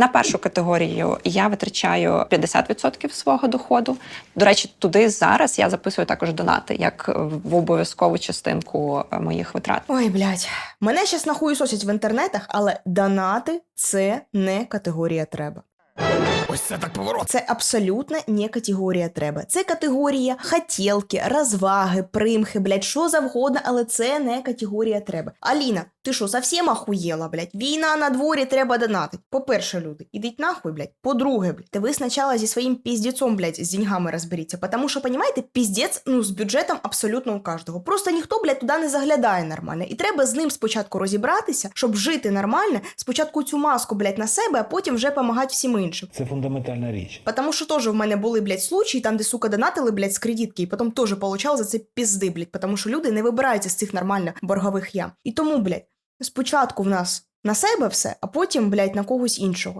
На першу категорію я витрачаю 50% свого доходу. До речі, туди зараз я записую також донати, як в обов'язкову частинку е, моїх витрат. Ой, блядь. Мене щас нахуй сосять в інтернетах, але донати це не категорія треба. Ось це так поворот. Це абсолютно не категорія треба. Це категорія хотілки, розваги, примхи, блядь, що завгодно, але це не категорія треба. Аліна, ти що, совсем охуєла, блядь? Війна на дворі, треба донатить. По-перше, люди, ідіть нахуй, блядь. По-друге, блядь, ви спочатку зі своїм піздецом, блядь, з деньгами розберіться. Потому що, понімаєте, піздець, ну, з бюджетом абсолютно у кожного. Просто ніхто, блядь, туди не заглядає нормально. І треба з ним спочатку розібратися, щоб жити нормально, спочатку цю маску, блядь, на себе, а потім вже допомагати всім іншим. Це фундаментальна річ. Потому що теж в мене були, блядь, случаї, там, де, сука, донатили, блядь, з кредитки, і потім теж получав за це пізди, блядь, потому що люди не вибираються з цих нормально боргових ям. І тому, блядь, спочатку в нас на себе все, а потім, блядь, на когось іншого.